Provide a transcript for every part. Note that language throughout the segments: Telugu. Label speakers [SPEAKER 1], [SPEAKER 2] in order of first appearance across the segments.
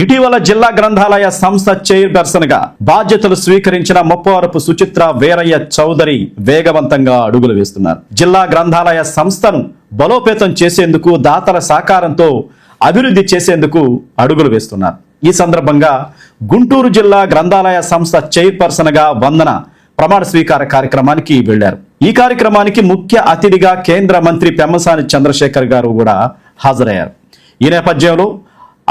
[SPEAKER 1] ఇటీవల జిల్లా గ్రంథాలయ సంస్థ చైర్పర్సన్గా బాధ్యతలు స్వీకరించిన ముప్పవరపు సుచిత్ర వీరయ్య చౌదరి వేగవంతంగా అడుగులు వేస్తున్నారు. జిల్లా గ్రంథాలయ సంస్థను బలోపేతం చేసేందుకు దాతల సహకారంతో అభివృద్ధి చేసేందుకు అడుగులు వేస్తున్నారు. ఈ సందర్భంగా గుంటూరు జిల్లా గ్రంథాలయ సంస్థ చైర్పర్సన్గా వందన ప్రమాణ స్వీకార కార్యక్రమానికి వెళ్ళారు ఈ కార్యక్రమానికి ముఖ్య అతిథిగా కేంద్ర మంత్రి పెమ్మసాని చంద్రశేఖర్ గారు కూడా హాజరయ్యారు. ఈ నేపథ్యంలో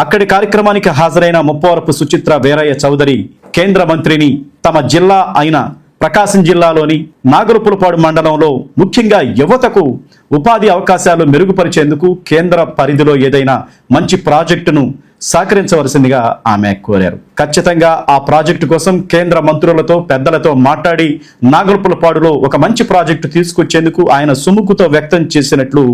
[SPEAKER 1] అక్కడి కార్యక్రమానికి హాజరైన ముప్పవరపు సుచిత్ర వీరయ్య చౌదరి కేంద్ర మంత్రిని తమ జిల్లా అయిన ప్రకాశం జిల్లాలోని నాగరపులపాడు మండలంలో ముఖ్యంగా యువతకు ఉపాధి అవకాశాలు మెరుగుపరిచేందుకు కేంద్ర పరిధిలో ఏదైనా మంచి ప్రాజెక్టును సహకరించవలసిందిగా ఆమె కోరారు. ఖచ్చితంగా ఆ ప్రాజెక్టు కోసం కేంద్ర మంత్రులతో పెద్దలతో మాట్లాడి నాగరపులపాడులో ఒక మంచి ప్రాజెక్టు తీసుకొచ్చేందుకు ఆయన సుముఖుతో వ్యక్తం చేసినట్లు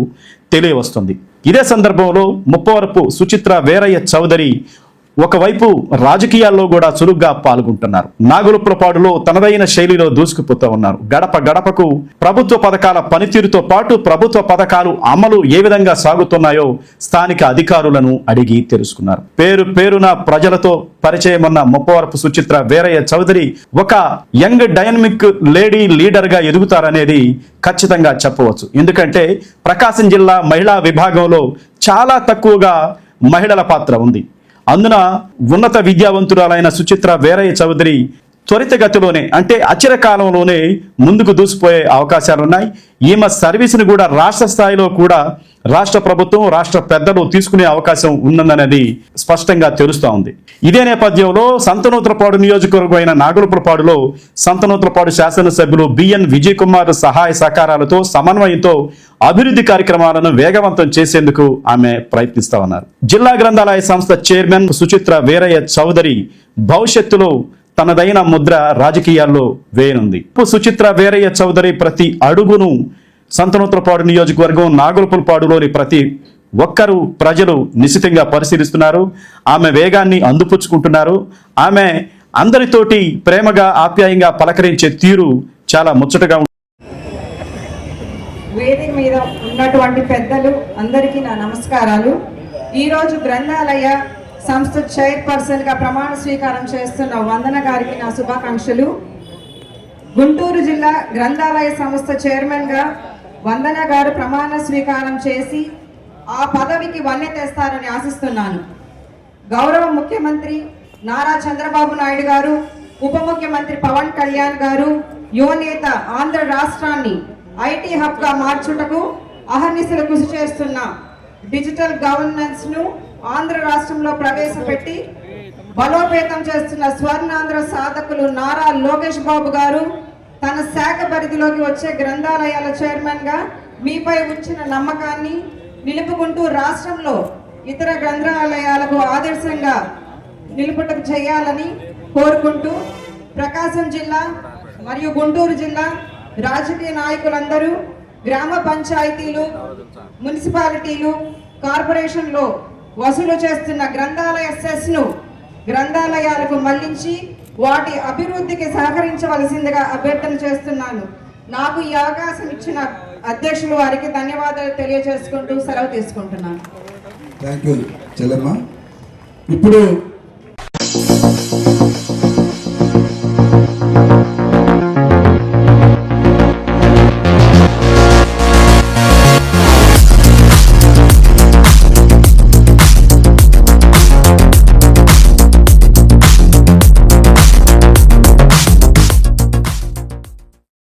[SPEAKER 1] తెలియవస్తుంది. ఇదే సందర్భంలో ముప్పవరపు సుచిత్ర వేరయ్య చౌదరి ఒకవైపు రాజకీయాల్లో కూడా చురుగ్గా పాల్గొంటున్నారు. నాగులపులపాడులో తనదైన శైలిలో దూసుకుపోతూ ఉన్నారు. గడప గడపకు ప్రభుత్వ పథకాల పనితీరుతో పాటు ప్రభుత్వ పథకాలు అమలు ఏ విధంగా సాగుతున్నాయో స్థానిక అధికారులను అడిగి తెలుసుకున్నారు. పేరు పేరున ప్రజలతో పరిచయం ఉన్న ముప్పవరపు సుచిత్ర వీరయ్య చౌదరి ఒక యంగ్ డైనమిక్ లేడీ లీడర్గా ఎదుగుతారనేది ఖచ్చితంగా చెప్పవచ్చు. ఎందుకంటే ప్రకాశం జిల్లా మహిళా విభాగంలో చాలా తక్కువగా మహిళల పాత్ర ఉంది. అందున ఉన్నత విద్యావంతురాలైన సుచిత్ర వేరయ్య చౌదరి త్వరితగతిలోనే అంటే అచిర కాలంలోనే ముందుకు దూసిపోయే అవకాశాలున్నాయి. ఈమె సర్వీసును కూడా రాష్ట్ర స్థాయిలో కూడా రాష్ట్ర ప్రభుత్వం రాష్ట్ర పెద్దలు తీసుకునే అవకాశం ఉందన్నది స్పష్టంగా తెలుస్తూ ఉంది. ఇదే నేపథ్యంలో సంతనూత్రపాడు నియోజకవర్గం అయిన నాగులపురపాడులో సంతనూత్రపాడు శాసనసభ్యులు బిఎన్ విజయ్ కుమార్ సహాయ సహకారాలతో సమన్వయంతో అభివృద్ధి కార్యక్రమాలను వేగవంతం చేసేందుకు ఆమె ప్రయత్నిస్తా ఉన్నారు. జిల్లా గ్రంథాలయ సంస్థ చైర్మన్ సుచిత్ర వీరయ్య చౌదరి భవిష్యత్తులో తనదైన ముద్ర రాజకీయాల్లో వేయనుంది. సుచిత్ర వీరయ్య చౌదరి ప్రతి అడుగును సంతనూత్రపాడు నియోజకవర్గం నాగులపులపాడులోని ప్రతి ఒక్కరు ప్రజలు నిశితంగా పరిశీలిస్తున్నారు. ఆమె వేగాన్ని అందిపుచ్చుకుంటున్నారు. ఆమె అందరితోటి ప్రేమగా ఆప్యాయంగా పలకరించే తీరు చాలా ముచ్చటగా ఉంటుంది.
[SPEAKER 2] వేదిక మీద ఉన్నటువంటి పెద్దలు అందరికీ నా నమస్కారాలు. ఈరోజు గ్రంథాలయ సంస్థ చైర్పర్సన్గా ప్రమాణ స్వీకారం చేస్తున్న వందన గారికి నా శుభాకాంక్షలు. గుంటూరు జిల్లా గ్రంథాలయ సంస్థ చైర్మన్గా వందన గారు ప్రమాణ స్వీకారం చేసి ఆ పదవికి వన్నె తెస్తారని ఆశిస్తున్నాను. గౌరవ ముఖ్యమంత్రి నారా చంద్రబాబు నాయుడు గారు ఉప ముఖ్యమంత్రి పవన్ కళ్యాణ్ గారు యువనేత ఆంధ్ర రాష్ట్రాన్ని ఐటీ హబ్గా మార్చుటకు అహర్నిశలు కృషి చేస్తున్న డిజిటల్ గవర్నెన్స్ను ఆంధ్ర రాష్ట్రంలో ప్రవేశపెట్టి బలోపేతం చేస్తున్న స్వర్ణాంధ్ర సాధకులు నారా లోకేష్ బాబు గారు తన శాఖ పరిధిలోకి వచ్చే గ్రంథాలయాల చైర్మన్గా మీపై ఉంచిన నమ్మకాన్ని నిలుపుకుంటూ రాష్ట్రంలో ఇతర గ్రంథాలయాలకు ఆదర్శంగా నిలుపుటకు చేయాలని కోరుకుంటూ ప్రకాశం జిల్లా మరియు గుంటూరు జిల్లా రాజకీయ నాయకులందరూ గ్రామ పంచాయతీలు మున్సిపాలిటీలు కార్పొరేషన్లో వసూలు చేస్తున్న గ్రంథాలయ సెస్ను గ్రంథాలయాలకు మళ్ళించి వాటి అభివృద్ధికి సహకరించవలసిందిగా అభ్యర్థన చేస్తున్నాను. నాకు ఈ అవకాశం ఇచ్చిన అధ్యక్షులు వారికి ధన్యవాదాలు తెలియజేసుకుంటూ సెలవు తీసుకుంటున్నాను.
[SPEAKER 3] థ్యాంక్ యూ ఇప్పుడు